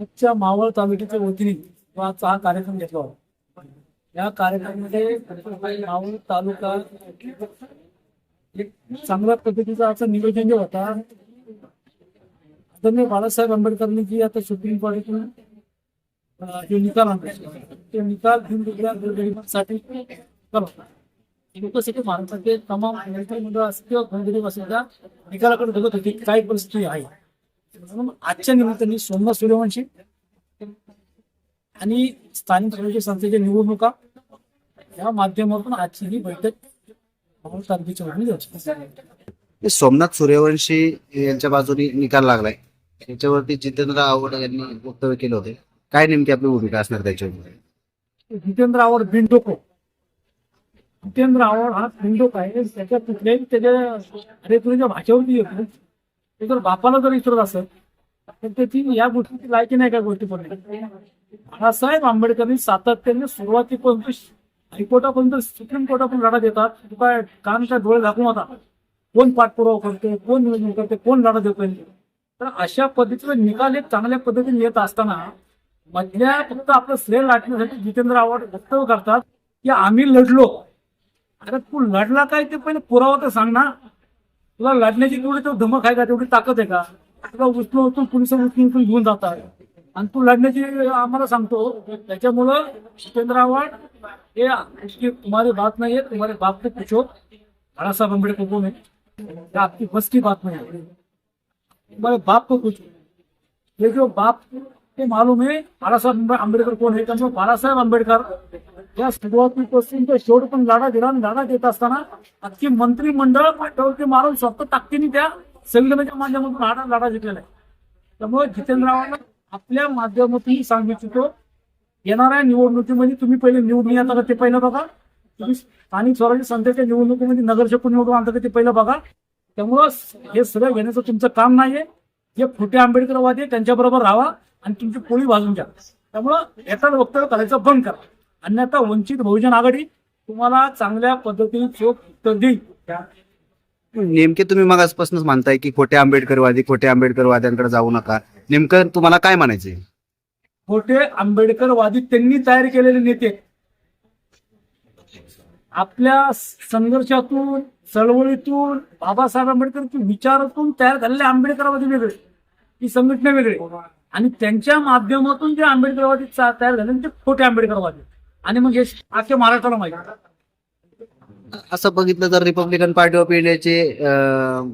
आजच्या मावळ तालुक्याच्या वतीने आजचा हा कार्यक्रम घेतला होता. या कार्यक्रमामध्ये मावळ तालुका एक चांगल्या पद्धतीचा असं नियोजन जे होता आदरणीय बाळासाहेब आंबेडकरांनी जी आता सुप्रीम कोर्टातून अं, जे निकाल आणला ते निकाल दिनदुबळ्या गोरगरिबांसाठी निकाल होता. लोकसाठी महाराष्ट्राचे तमाम मंत्रिमंडळ असतील किंवा गोरगरीब असेल त्या निकालाकडे बघत होती काही परिस्थिती आहे. म्हणून आजच्या निमित्ताने सोमनाथ सूर्यवंशी आणि स्थानिक स्वराज्य संस्थेच्या निवडणुका या माध्यमातून आजची ही बैठक. हे सोमनाथ सूर्यवंशी यांच्या बाजूने निकाल लागलाय. त्याच्यावरती जितेंद्र आव्हाड यांनी वक्तव्य केलं होते. काय नेमकी आपली भूमिका असणार त्याच्यावर जितेंद्र आव्हाड बिंडोको जितेंद्र आव्हाड हा बिंडोक आहे. त्याच्या कुठल्याही त्याच्या भाषेवरती येतो. जर बापाला जर विचारत असेल तर त्याची या गोष्टीची लायकी नाही का गोष्टी पण बाळासाहेब आंबेडकरांनी सातत्याने सुरुवातीपर्यंत हायकोर्टापर्यंत सुप्रीम कोर्टापर्यंत लढा देतात. काय कान काय डोळे दाखवून होता? कोण पाठपुरावा करते कोण नियोजन करते कोण लढा देतोय? तर अशा पद्धतीचे निकाल एक चांगल्या पद्धतीने येत असताना मधल्या फक्त आपलं श्रेय लाटण्यासाठी जितेंद्र आव्हाड वक्तव्य करतात की आम्ही लढलो. अरे तू लढला काय ते पहिले पुरावा तर सांग ना. तुला लढण्याची तेवढी तो धमक आहे का? तेवढी ताकद आहे का? तुला उचलून उचलून पोलीस उचलून उचलून घेऊन जातात आणि तू लढण्याची आम्हाला सांगतो. त्याच्यामुळं जितेंद्र आव्हाड हे इसकी बात नाही है तुम्हाला बाप से पूछो बाळासाहेब साहब अम्बेडकर आहे ये आपकी बस की बात नाही है तुम्हारे बाप को पूछो ये जो बाप को मालूम है बाला साहब आंबेडकर कोण आहे त्यामुळे बाळासाहेब आंबेडकर या सुरुवातीपासून ते शेवट पण लढा दिला आणि लढा देत असताना अख्खी मंत्रिमंडळ पाठवते मारून स्वतः ताकदीने त्या संविधानाच्या माध्यमातून लढा लढा जिंकलेला आहे. त्यामुळे जितेंद्र आपल्या माध्यमातून सांगू इच्छितो येणाऱ्या निवडणुकीमध्ये तुम्ही पहिले निवडून येता ते पहिलं बघा. तुम्ही स्थानिक स्वराज्य संस्थेच्या निवडणुकीमध्ये नगरसेवक निवडून आणता ते पहिलं बघा. त्यामुळं हे सगळं घेण्याचं तुमचं काम नाहीये. जे खोटे आंबेडकरवादी त्यांच्याबरोबर राहा. आणि तुमची पोळी भाजून घ्या. त्यामुळं याचा वक्तव्य करायचं बंद करा. अन्यथा वंचित बहुजन आघाडी तुम्हाला चांगल्या पद्धतीने चोख उत्तर देईल. नेमके तुम्ही मगाचपासूनच म्हणताय की खोटे आंबेडकरवादी खोटे आंबेडकरवाद्यांकडे जाऊ नका. नेमकं तुम्हाला काय म्हणायचंय? खोटे आंबेडकरवादी त्यांनी तयार केलेले नेते. आपल्या संघर्षातून चळवळीतून बाबासाहेब आंबेडकर विचारातून तयार झालेले आंबेडकरवादी वेगळे. ही संघटना वेगळे. आणि त्यांच्या माध्यमातून जे आंबेडकरवादी तयार झाले ते खोटे आंबेडकरवादी. आणि मग हे अख्ख्या महाराष्ट्राला माहिती असं बघितलं तर रिपब्लिकन पार्टी ऑफ इंडियाचे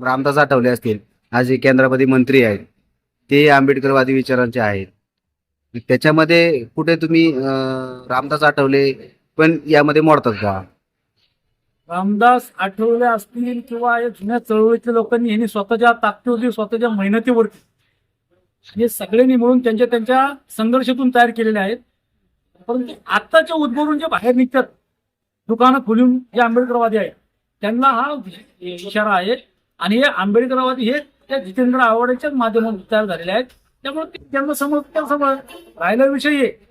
रामदास आठवले असतील. आज जे केंद्रामध्ये मंत्री आहेत. ते आंबेडकरवादी विचारांचे आहेत. त्याच्यामध्ये कुठे तुम्ही रामदास आठवले पण यामध्ये मोडतात का? रामदास आठवले असतील किंवा जुन्या चळवळीतल्या लोकांनी यांनी स्वतःच्या ताकदीवरती स्वतःच्या मेहनतीवरती हे सगळ्यांनी मिळून त्यांच्या त्यांच्या संघर्षातून तयार केलेले आहेत. परंतु आत्ताच्या उद्भवून जे बाहेर निघतात दुकानं खोलून जे आंबेडकरवादी आहेत त्यांना हा इशारा आहे. आणि हे आंबेडकरवादी हे त्या जितेंद्र आव्हाडाच्याच माध्यमातून तयार झालेले आहेत. त्यामुळे त्यांना समोर त्या समोर राहिला विषय आहे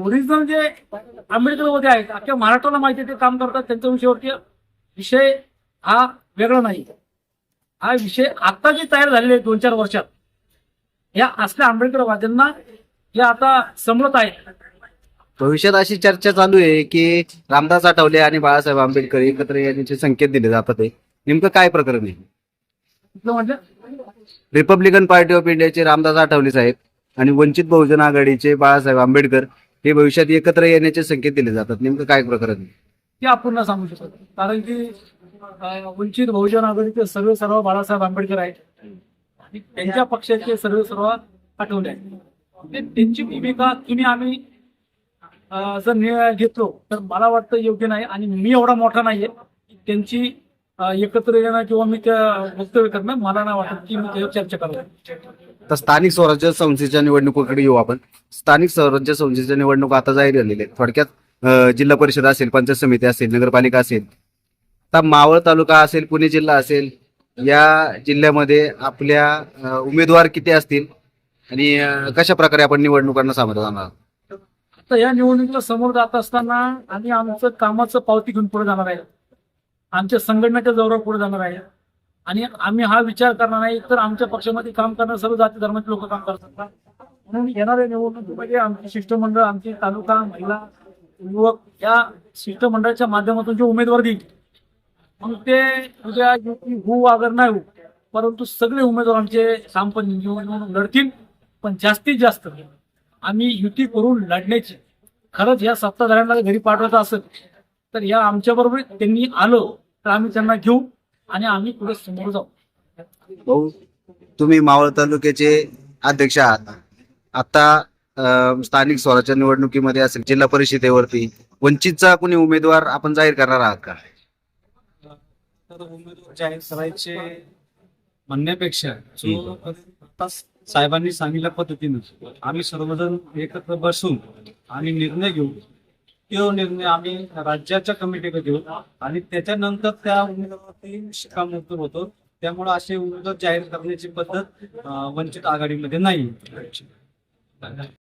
ओरिजिनल जे आंबेडकरवादी आहेत अख्ख्या महाराष्ट्राला माहिती आहे ते काम करतात त्यांच्या विषयावरती विषय हा वेगळा नाही. हा विषय आता जे तयार झालेले आहेत दोन चार वर्षात या असल्या आंबेडकरवाद्यांना हे आता समजत आहे भविष्यात अशी चर्चा चालू आहे की रामदास आठवले आणि बाळासाहेब आंबेडकर एकत्र येण्याचे संकेत दिले जातात आहे. नेमकं काय प्रकरण आहे? रिपब्लिकन पार्टी ऑफ इंडियाचे रामदास आठवले साहेब आणि वंचित बहुजन आघाडीचे बाळासाहेब आंबेडकर हे भविष्यात एकत्र येण्याचे संकेत दिले जातात. नेमकं काय प्रकरण आहे? ते आपण सांगू शकत कारण की अं, वंचित बहुजन आघाडीचे सर्व सर्व बाळासाहेब आंबेडकर आहेत. आणि त्यांच्या पक्षाचे सर्व सर्व आठवले आहेत. म्हणजे त्यांची भूमिका तुम्ही आम्ही जर निर्णय घेतलो तर मला वाटतं योग्य नाही आणि मी एवढा मोठा नाहीये. त्यांची एकत्र येणं किंवा मी त्या वक्तव्य करणं मला नाही वाटत की मी त्यावर चर्चा करणार तर स्थानिक स्वराज्य संस्थेच्या निवडणुकीकडे येऊ आपण. स्थानिक स्वराज्य संस्थेच्या निवडणूक आता जाहीर झालेल्या आहेत. थोडक्यात जिल्हा परिषद असेल पंचायत समिती असेल नगरपालिका असेल. तर मावळ तालुका असेल पुणे जिल्हा असेल या जिल्ह्यामध्ये आपल्या उमेदवार किती असतील? आणि कशा प्रकारे आपण निवडणुकांना सामोरं जाणार? आता या निवडणुकीला समोर जात असताना आणि आमचं कामाचं पावती घेऊन पुढे जाणार आहे. आमच्या संघटनेच्या जोरावर पुढे जाणार आहे. आणि आम्ही हा विचार करणार नाही तर आमच्या पक्षामध्ये काम करणारे सर्व जाती धर्माचे लोक काम करतात. म्हणून येणाऱ्या निवडणुकीमध्ये आमचे शिष्टमंडळ आमचे तालुका महिला युवक या शिष्टमंडळाच्या माध्यमातून जे उमेदवार देईल मग ते उद्या युती होऊ अगर नाही होऊ परंतु सगळे उमेदवार आमचे सामपण निवडून लढतील पण जास्तीत जास्त आम्ही युती करून लढण्याची. खरंच या सत्ताधाऱ्यांना घरी पाठवायचं असेल तर या आमच्या बरोबर त्यांनी आलो तर आम्ही त्यांना घेऊ आणि आम्ही पुढे समोर जाऊ. भाऊ तुम्ही मावळ तालुक्याचे अध्यक्ष आहात. आता स्थानिक स्वराज्य निवडणुकीमध्ये असेल जिल्हा परिषदेवरती वंचितचा कोणी उमेदवार आपण जाहीर करणार आहात का? तर उमेदवार जाहीर करायचे म्हणण्यापेक्षा जो आता साहेबांनी सांगितल्या पद्धतीनं आम्ही सर्वजण एकत्र बसून आणि निर्णय घेऊ. तो निर्णय आम्ही राज्याच्या कमिटीकडे घेऊ आणि त्याच्यानंतर त्या उमेदवारावरती शिक्कामोर्तब होतो. त्यामुळे असे उमेदवार जाहीर करण्याची पद्धत वंचित आघाडीमध्ये नाही.